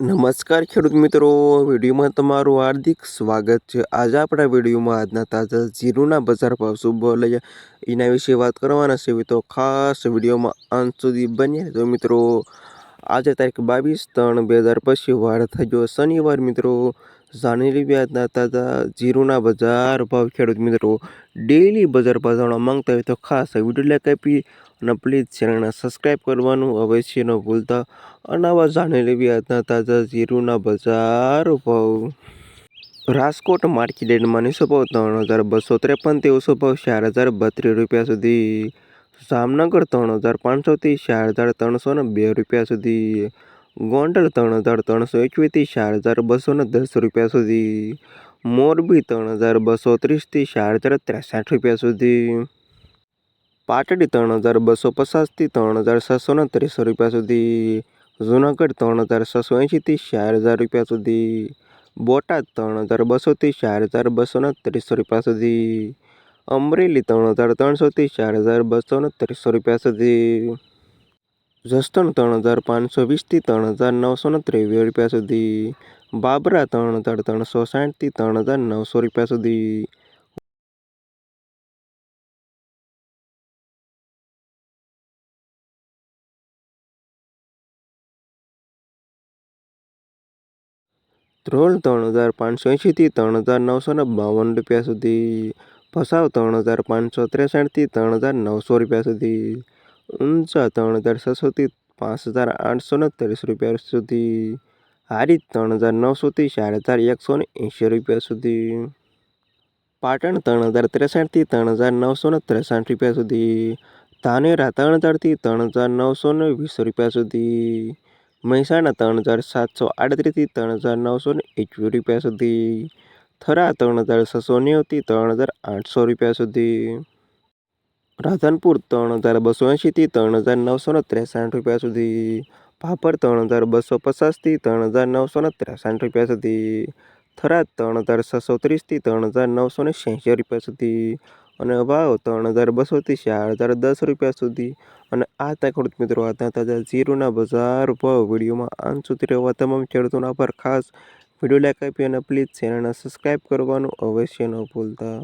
નમસ્કાર ખેડૂત મિત્રો, વિડીયોમાં તમારું હાર્દિક સ્વાગત છે. આજે આપણા વિડીયોમાં આજના તાજા જીરુના બજાર ભાવ શું બોલે એના વિશે વાત કરવાના છે. તો ખાસ વિડીયોમાં અંત સુધી બન્યા તો મિત્રો. આજે તારીખ બાવીસ ત્રણ બે હજાર પછી વાર થઈ ગયો શનિવાર મિત્રો. જાણી વ્યાજના તાજા જીરુના બજાર ભાવ ખેડૂત મિત્રો ડેલી બજાર ભાવ માંગતા હોય તો ખાસ વીડિયો લાઈક આપી અને પ્લીઝ ચેનલને સબસ્ક્રાઈબ કરવાનું અવશ્ય ન ભૂલતા. અને આવા જાણી લેવી તાજા જીરુના બજાર ભાવ. રાજકોટ માર્કેટ નીસો ભાવ ત્રણ હજાર બસો ત્રેપન તેઓસો ભાવ ચાર હજાર બત્રીસ રૂપિયા સુધી. જામનગર ત્રણ હજાર પાંચસોથી ચાર હજાર ત્રણસો ને બે રૂપિયા સુધી. ગોંડલ ત્રણ હજાર ત્રણસો એકવીસથી ચાર હજાર બસો ને દસ રૂપિયા સુધી. મોરબી ત્રણ હજાર બસો ત્રીસથી ચાર હજાર ત્રેસઠ રૂપિયા સુધી. પાટડી ત્રણ હજાર બસો પચાસથી ત્રણ હજાર છસો ને ત્રીસો રૂપિયા સુધી. જુનાગઢ ત્રણ હજાર છસો એંશીથી ચાર હજાર રૂપિયા સુધી. બોટાદ ત્રણ હજાર બસોથી ચાર હજાર બસો ને ત્રીસો રૂપિયા સુધી. અમરેલી ત્રણ હજાર ત્રણસોથી ચાર હજાર બસો ને ત્રીસો રૂપિયા સુધી. જસદણ ત્રણ હજાર પાંચસો વીસથી ત્રણ હજાર નવસો ને ત્રેવીસ રૂપિયા સુધી. બાબરા ત્રણ હજાર ત્રણસો સાઠથી ત્રણ હજાર નવસો રૂપિયા સુધી. ધ્રોલ ત્રણ હજાર પાંચસો એંશીથી ત્રણ હજાર નવસો ને બાવન રૂપિયા સુધી. ભસાવ ત્રણ હજાર પાંચસો ત્રેસઠથી ત્રણ હજાર નવસો રૂપિયા સુધી. ઊંચા ત્રણ હજાર છસોથી, પાંચ હજાર આઠસો ને ત્રીસ રૂપિયા સુધી. હારી ત્રણ હજાર નવસોથી ચાર હજાર એકસો ને એંશી રૂપિયા સુધી. પાટણ ત્રણ હજાર ત્રેસઠથી ત્રણ હજાર નવસો ને ત્રેસઠ રૂપિયા સુધી. ધાનેરા ત્રણ હજારથી ત્રણ હજાર નવસો ને વીસ રૂપિયા સુધી. મહેસાણા ત્રણ હજાર સાતસો આડત્રીસથી ત્રણ હજાર નવસો ને એકવીસ રૂપિયા સુધી. થરા ત્રણ હજાર છસો નેવુંથી ત્રણ હજાર આઠસો રૂપિયા સુધી. રાધનપુર ત્રણ હજાર બસો એંશીથી ત્રણ હજાર નવસો ને ત્રેસાઠ રૂપિયા સુધી. ભાપર ત્રણ હજાર બસો પચાસથી ત્રણ હજાર નવસો ને ત્રેસાઠ રૂપિયા સુધી. થરાદ ત્રણ હજાર છસો ત્રીસથી ત્રણ હજાર નવસો ને છ્યાસી રૂપિયા સુધી. અને ભાવ ત્રણ હજાર બસોથી ચાર હજાર દસ રૂપિયા સુધી. અને આ તા ખેડૂત મિત્રો હતા તાજા જીરુના બજાર ભાવ વિડીયોમાં અંત સુધી રહેવા તમામ ખેડૂતોના પર ખાસ વીડિયો લાઈક આપી અને પ્લીઝ ચેનલને સબસ્ક્રાઈબ કરવાનું અવશ્ય ન ભૂલતા.